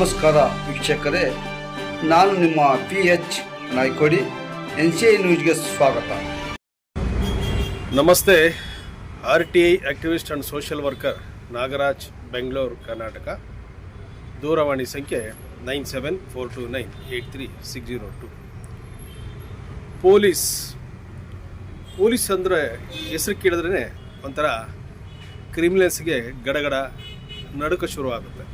ನಮಸ್ಕಾರ ವೀಕ್ಷಕರೇ, ನಾನು ನಿಮ್ಮ P H Naikodi, N C I ನ್ಯೂಸ್ಗೆ ಸ್ವಾಗತ. ನಮಸ್ತೆ, R T I activist and social worker, Nagaraj, Bengaluru, Karnataka. ದೂರವಾಣಿ ಸಂಖ್ಯೆ nine seven four two nine eight three six zero two. Police police ಅಂದರೆ ಹೆಸರು ಕೇಳಿದ್ರೇ ಒಂಥರ ಕ್ರಿಮಿನಲ್ಸ್ಗೆ ಗಡಗಡ, ನಡುಕ ಶುರುವಾಗುತ್ತೆ.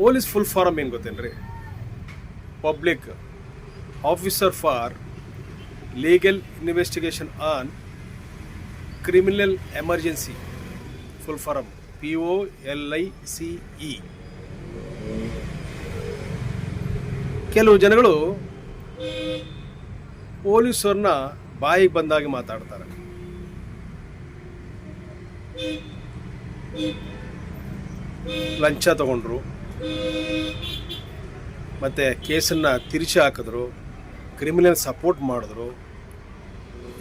ಪೊಲೀಸ್ ಫುಲ್ ಫಾರಮ್ ಏನು ಗೊತ್ತೇನ್ರಿ? Public officer for legal investigation on criminal emergency full form P O L I C E ಕೆಲವು ಜನಗಳು ಪೊಲೀಸರನ್ನ ಬಾಯಿಗೆ ಬಂದಾಗೆ ಮಾತಾಡ್ತಾರೆ. ಲಂಚ ತಗೊಂಡ್ರು. ಮತ್ತು ಕೇಸನ್ನು ತಿರುಚಿ ಹಾಕಿದ್ರು ಕ್ರಿಮಿನಲ್ ಸಪೋರ್ಟ್ ಮಾಡಿದ್ರು.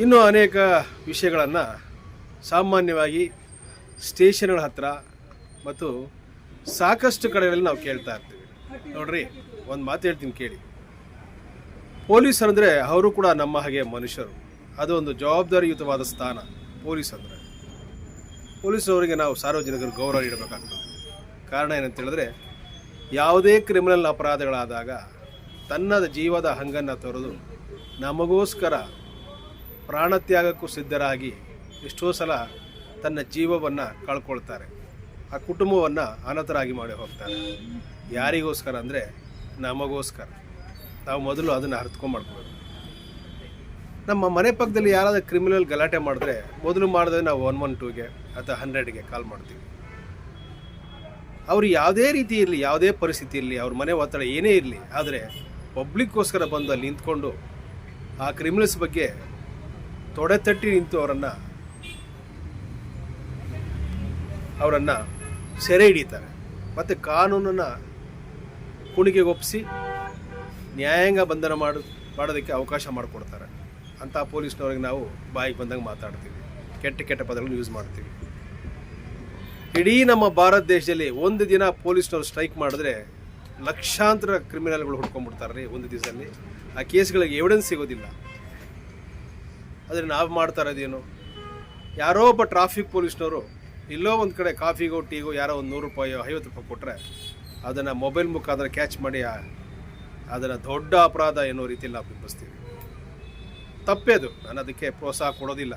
ಇನ್ನೂ ಅನೇಕ ವಿಷಯಗಳನ್ನು ಸಾಮಾನ್ಯವಾಗಿ ಸ್ಟೇಷನ್ಗಳ ಹತ್ರ ಮತ್ತು ಸಾಕಷ್ಟು ಕಡೆಗಳಲ್ಲಿ ನಾವು ಕೇಳ್ತಾ ಇರ್ತೀವಿ. ನೋಡ್ರಿ, ಒಂದು ಮಾತು ಹೇಳ್ತೀನಿ ಕೇಳಿ. ಪೊಲೀಸ್ ಅಂದರೆ ಅವರು ಕೂಡ ನಮ್ಮ ಹಾಗೆ ಮನುಷ್ಯರು. ಅದು ಒಂದು ಜವಾಬ್ದಾರಿಯುತವಾದ ಸ್ಥಾನ, ಪೊಲೀಸ್ ಅಂದರೆ. ಪೊಲೀಸ್ ಅವರಿಗೆ ನಾವು ಸಾರ್ವಜನಿಕರು ಗೌರವ ನೀಡಬೇಕಾಗ್ತದೆ. ಕಾರಣ ಏನಂತ ಹೇಳಿದ್ರೆ ಯಾವುದೇ ಕ್ರಿಮಿನಲ್ ಅಪರಾಧಗಳಾದಾಗ ತನ್ನದ ಜೀವದ ಹಂಗನ್ನು ತೊರೆದು ನಮಗೋಸ್ಕರ ಪ್ರಾಣತ್ಯಾಗಕ್ಕೂ ಸಿದ್ಧರಾಗಿ ಎಷ್ಟೋ ಸಲ ತನ್ನ ಜೀವವನ್ನು ಕಳ್ಕೊಳ್ತಾರೆ. ಆ ಕುಟುಂಬವನ್ನು ಅನಾಥರಾಗಿ ಮಾಡಿ ಹೋಗ್ತಾರೆ. ಯಾರಿಗೋಸ್ಕರ ಅಂದರೆ ನಮಗೋಸ್ಕರ. ನಾವು ಮೊದಲು ಅದನ್ನು ಅರ್ಥಕೊಂಡು ಮಾಡ್ಕೋಬೇಕು. ನಮ್ಮ ಮನೆ ಪಕ್ಕದಲ್ಲಿ ಯಾರಾದರೂ ಕ್ರಿಮಿನಲ್ ಗಲಾಟೆ ಮಾಡಿದ್ರೆ ಮೊದಲು ಮಾಡಿದ್ರೆ ನಾವು ಒನ್ ಒನ್ ಟೂಗೆ ಅಥವಾ ಹಂಡ್ರೆಡ್ಗೆ ಕಾಲ್ ಮಾಡ್ತೀವಿ. ಅವರು ಯಾವುದೇ ರೀತಿ ಇರಲಿ, ಯಾವುದೇ ಪರಿಸ್ಥಿತಿ ಇರಲಿ, ಅವ್ರ ಮನೆ ಒತ್ತಡ ಏನೇ ಇರಲಿ, ಆದರೆ ಪಬ್ಲಿಕ್ಕೋಸ್ಕರ ಬಂದು ಅಲ್ಲಿ ನಿಂತ್ಕೊಂಡು ಆ ಕ್ರಿಮಿನಲ್ಸ್ ಬಗ್ಗೆ ತೊಡೆ ತಟ್ಟಿ ನಿಂತು ಅವರನ್ನು ಅವರನ್ನು ಸೆರೆ ಹಿಡಿತಾರೆ. ಮತ್ತು ಕಾನೂನನ್ನು ಕುಣಿಗೆಗೊಪ್ಪಿಸಿ ನ್ಯಾಯಾಂಗ ಬಂಧನ ಮಾಡು, ಮಾಡೋದಕ್ಕೆ ಅವಕಾಶ ಮಾಡಿಕೊಡ್ತಾರೆ. ಅಂತ ಪೊಲೀಸ್ನವ್ರಿಗೆ ನಾವು ಬಾಯಿಗೆ ಬಂದಂಗೆ ಮಾತಾಡ್ತೀವಿ. ಕೆಟ್ಟ ಕೆಟ್ಟ ಪದಗಳನ್ನು ಯೂಸ್ ಮಾಡ್ತೀವಿ. ಇಡೀ ನಮ್ಮ ಭಾರತ ದೇಶದಲ್ಲಿ ಒಂದು ದಿನ ಪೊಲೀಸ್ನವ್ರು ಸ್ಟ್ರೈಕ್ ಮಾಡಿದ್ರೆ ಲಕ್ಷಾಂತರ ಕ್ರಿಮಿನಲ್ಗಳು ಹುಡ್ಕೊಂಡ್ಬಿಡ್ತಾರೆ ರೀ ಒಂದು ದಿವಸದಲ್ಲಿ. ಆ ಕೇಸ್ಗಳಿಗೆ ಎವಿಡೆನ್ಸ್ ಸಿಗೋದಿಲ್ಲ. ಆದರೆ ನಾವು ಮಾಡ್ತಾ ಇರೋದೇನು ಯಾರೋ ಒಬ್ಬ ಟ್ರಾಫಿಕ್ ಪೊಲೀಸ್ನವರು ಎಲ್ಲೋ ಒಂದು ಕಡೆ ಕಾಫಿಗೋ ಟೀಗೋ ಯಾರೋ ಒಂದು ನೂರು ರೂಪಾಯೋ, ಐವತ್ತು ರೂಪಾಯಿ ಕೊಟ್ಟರೆ ಅದನ್ನು ಮೊಬೈಲ್ ಮುಖಾಂತರ ಕ್ಯಾಚ್ ಮಾಡಿ ಅದನ್ನು ದೊಡ್ಡ ಅಪರಾಧ ಎನ್ನುವ ರೀತಿಯಲ್ಲಿ ನಾವು ಬಿಂಬಿಸ್ತೀವಿ. ತಪ್ಪೇ ಅದು. ನಾನು ಅದಕ್ಕೆ ಪ್ರೋತ್ಸಾಹ ಕೊಡೋದಿಲ್ಲ.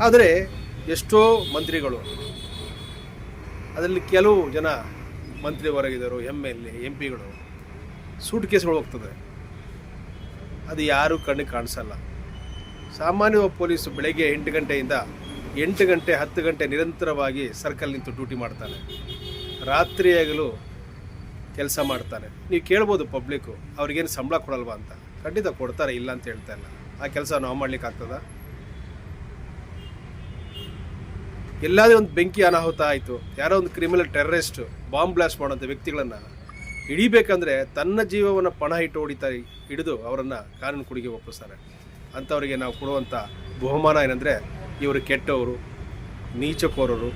ಆದರೆ ಎಷ್ಟೋ ಮಂತ್ರಿಗಳು, ಅದರಲ್ಲಿ ಕೆಲವು ಜನ ಮಂತ್ರಿ ಹೊರಗಿದ್ದರು ಎಂ ಎಲ್ ಎ ಎಂ ಪಿಗಳು ಸೂಟ್ ಕೇಸ್ಗಳು ಹೋಗ್ತದೆ. ಅದು ಯಾರೂ ಕಣ್ಣಿಗೆ ಕಾಣಿಸಲ್ಲ. ಸಾಮಾನ್ಯ ಪೊಲೀಸು ಬೆಳಗ್ಗೆ ಎಂಟು ಗಂಟೆಯಿಂದ ಎಂಟು ಗಂಟೆ, ಹತ್ತು ಗಂಟೆ ನಿರಂತರವಾಗಿ ಸರ್ಕಲ್ ನಿಂತು ಡ್ಯೂಟಿ ಮಾಡ್ತಾನೆ. ರಾತ್ರಿಯಾಗಲೂ ಕೆಲಸ ಮಾಡ್ತಾನೆ. ನೀವು ಕೇಳ್ಬೋದು ಪಬ್ಲಿಕ್ಕು, ಅವ್ರಿಗೇನು ಸಂಬಳ ಕೊಡಲ್ವಾ ಅಂತ. ಖಂಡಿತ ಕೊಡ್ತಾರೆ, ಇಲ್ಲ ಅಂತ ಹೇಳ್ತಾ ಇಲ್ಲ. ಆ ಕೆಲಸ ನಾವು ಮಾಡ್ಲಿಕ್ಕೆ ಆಗ್ತದಾ ಎಲ್ಲಾದರೂ ಒಂದು ಬೆಂಕಿ ಅನಾಹುತ ಆಯಿತು. ಯಾರೋ ಒಂದು ಕ್ರಿಮಿನಲ್ ಟೆರರಿಸ್ಟ್ ಬಾಂಬ್ ಬ್ಲಾಸ್ಟ್ ಮಾಡೋಂಥ ವ್ಯಕ್ತಿಗಳನ್ನು ಹಿಡಿಬೇಕಂದ್ರೆ ತನ್ನ ಜೀವವನ್ನು ಪಣ ಇಟ್ಟು ಹೊಡಿತಾ ಹಿಡಿದು ಅವರನ್ನು ಕಾನೂನು ಕುಡಿಗೆ ಒಪ್ಪಿಸ್ತಾರೆ. ಅಂಥವರಿಗೆ ನಾವು ಕೊಡುವಂಥ ಬಹುಮಾನ ಏನಂದರೆ ಇವರು ಕೆಟ್ಟವರು, ನೀಚಕೋರರು,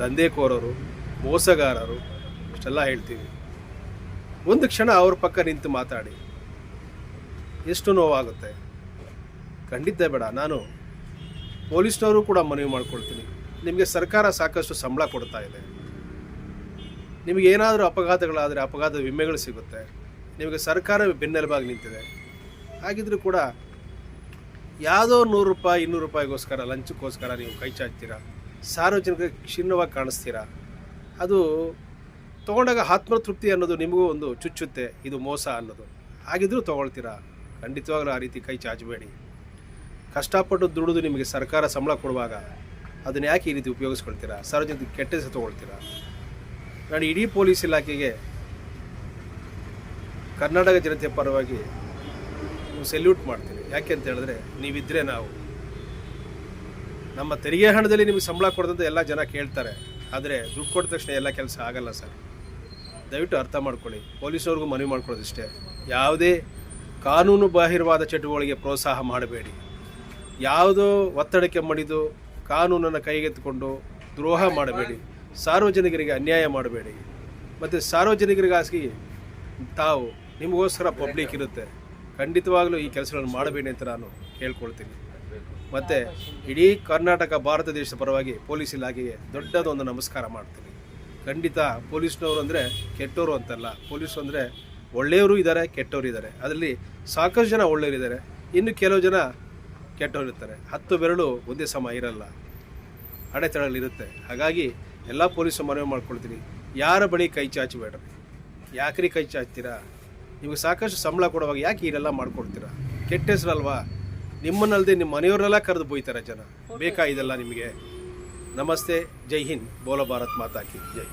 ದಂಧೆಕೋರರು, ಮೋಸಗಾರರು, ಇಷ್ಟೆಲ್ಲ ಹೇಳ್ತೀವಿ. ಒಂದು ಕ್ಷಣ ಅವ್ರ ಪಕ್ಕ ನಿಂತು ಮಾತಾಡಿ. ಎಷ್ಟು ನೋವಾಗುತ್ತೆ. ಖಂಡಿತ ಬೇಡ, ನಾನು ಪೊಲೀಸ್ನವರು ಕೂಡ ಮನವಿ ಮಾಡ್ಕೊಳ್ತೀನಿ. ನಿಮಗೆ ಸರ್ಕಾರ ಸಾಕಷ್ಟು ಸಂಬಳ ಕೊಡ್ತಾ ಇದೆ. ನಿಮಗೆ ಏನಾದರೂ ಅಪಘಾತಗಳಾದರೆ ಅಪಘಾತ ವಿಮೆಗಳು ಸಿಗುತ್ತೆ. ನಿಮಗೆ ಸರ್ಕಾರ ಬೆನ್ನೆಲುಬಾಗಿ ನಿಂತಿದೆ. ಹಾಗಿದ್ರೂ ಕೂಡ ಯಾವುದೋ ನೂರು ರೂಪಾಯಿ, ಇನ್ನೂರು ರೂಪಾಯಿಗೋಸ್ಕರ, ಲಂಚಕ್ಕೋಸ್ಕರ ನೀವು ಕೈ ಚಾಚ್ತೀರಾ? ಸಾರ್ವಜನಿಕ ಕ್ಷೀಣವಾಗಿ ಕಾಣಿಸ್ತೀರಾ? ಅದು ತೊಗೊಂಡಾಗ ಆತ್ಮತೃಪ್ತಿ ಅನ್ನೋದು ನಿಮಗೂ ಒಂದು ಚುಚ್ಚುತ್ತೆ, ಇದು ಮೋಸ ಅನ್ನೋದು. ಹಾಗಿದ್ರೂ ತೊಗೊಳ್ತೀರಾ? ಖಂಡಿತವಾಗಲೂ ಆ ರೀತಿ ಕೈ ಚಾಚಬೇಡಿ. ಕಷ್ಟಪಟ್ಟು ದುಡಿದು ನಿಮಗೆ ಸರ್ಕಾರ ಸಂಬಳ ಕೊಡುವಾಗ ಅದನ್ನು ಯಾಕೆ ಈ ರೀತಿ ಉಪಯೋಗಿಸ್ಕೊಳ್ತೀರಾ? ಸಾರ್ವಜನಿಕ ಕೆಟ್ಟ ಹೆಸರು ತೊಗೊಳ್ತೀರಾ? ನಾನು ಇಡೀ ಪೊಲೀಸ್ ಇಲಾಖೆಗೆ ಕರ್ನಾಟಕ ಜನತೆಯ ಪರವಾಗಿ ಸೆಲ್ಯೂಟ್ ಮಾಡ್ತೀನಿ. ಯಾಕೆ ಅಂತ ಹೇಳಿದ್ರೆ ನೀವಿದ್ದರೆ ನಾವು. ನಮ್ಮ ತೆರಿಗೆ ಹಣದಲ್ಲಿ ನಿಮಗೆ ಸಂಬಳ ಕೊಡದಂತ ಎಲ್ಲ ಜನ ಕೇಳ್ತಾರೆ. ಆದರೆ ದುಡ್ಡು ಕೊಟ್ಟ ತಕ್ಷಣ ಎಲ್ಲ ಕೆಲಸ ಆಗಲ್ಲ ಸರ್. ದಯವಿಟ್ಟು ಅರ್ಥ ಮಾಡ್ಕೊಳ್ಳಿ. ಪೊಲೀಸವ್ರಿಗೂ ಮನವಿ ಮಾಡ್ಕೊಳ್ಳೋದಿಷ್ಟೇ. ಯಾವುದೇ ಕಾನೂನು ಬಾಹಿರವಾದ ಚಟುವಟಿಕೆಗೆ ಪ್ರೋತ್ಸಾಹ ಮಾಡಬೇಡಿ. ಯಾವುದೋ ಒತ್ತಡಕ್ಕೆ ಮಣಿದು ಕಾನೂನನ್ನು ಕೈಗೆತ್ತಿಕೊಂಡು ದ್ರೋಹ ಮಾಡಬೇಡಿ. ಸಾರ್ವಜನಿಕರಿಗೆ ಅನ್ಯಾಯ ಮಾಡಬೇಡಿ. ಮತ್ತು ಸಾರ್ವಜನಿಕರಿಗಾಗಿ ತಾವು ನಿಮಗೋಸ್ಕರ ಪಬ್ಲಿಕ್ ಇರುತ್ತೆ. ಖಂಡಿತವಾಗಲೂ ಈ ಕೆಲಸಗಳನ್ನು ಮಾಡಬೇಡಿ ಅಂತ ನಾನು ಕೇಳ್ಕೊಳ್ತೀನಿ. ಮತ್ತು ಇಡೀ ಕರ್ನಾಟಕ, ಭಾರತ ದೇಶದ ಪರವಾಗಿ ಪೊಲೀಸ್ ಇಲಾಖೆಗೆ ದೊಡ್ಡದೊಂದು ನಮಸ್ಕಾರ ಮಾಡ್ತೀನಿ. ಖಂಡಿತ ಪೊಲೀಸ್ನವರು ಅಂದರೆ ಕೆಟ್ಟವರು ಅಂತಲ್ಲ. ಪೊಲೀಸರು ಅಂದರೆ ಒಳ್ಳೆಯವರು ಇದ್ದಾರೆ ಕೆಟ್ಟವರು ಇದ್ದಾರೆ ಅದರಲ್ಲಿ ಸಾಕಷ್ಟು ಜನ ಒಳ್ಳೆಯವರಿದ್ದಾರೆ. ಇನ್ನು ಕೆಲವು ಜನ ಕೆಟ್ಟವರು ಇರ್ತಾರೆ ಹತ್ತು ಬೆರಳು ಒಂದೇ ಸಮ ಇರಲ್ಲ. ಅಡೆತಡೆಗಳಿರುತ್ತೆ ಹಾಗಾಗಿ ಎಲ್ಲ ಪೊಲೀಸರು ಮನವಿ ಮಾಡ್ಕೊಳ್ತೀನಿ. ಯಾರ ಬಳಿ ಕೈ ಚಾಚಬೇಡ್ರಿ. ಯಾಕ್ರಿ ಕೈ ಚಾಚ್ತೀರಾ? ನಿಮಗೆ ಸಾಕಷ್ಟು ಸಂಬಳ ಕೊಡುವಾಗ ಯಾಕೆ ಇದೆಲ್ಲ ಮಾಡ್ಕೊಡ್ತೀರಾ? ಕೆಟ್ಟ ಹೆಸರಲ್ವಾ? ನಿಮ್ಮನ್ನಲ್ಲದೆ ನಿಮ್ಮ ಮನೆಯವರೆಲ್ಲ ಕರೆದು ಬೋಯ್ತಾರೆ ಜನ. ಬೇಕಾ ಇದೆಲ್ಲ ನಿಮಗೆ? ನಮಸ್ತೆ. ಜೈ ಹಿಂದ್. ಬೋಲೋ ಭಾರತ್ ಮಾತಾಕಿ. ಜೈ.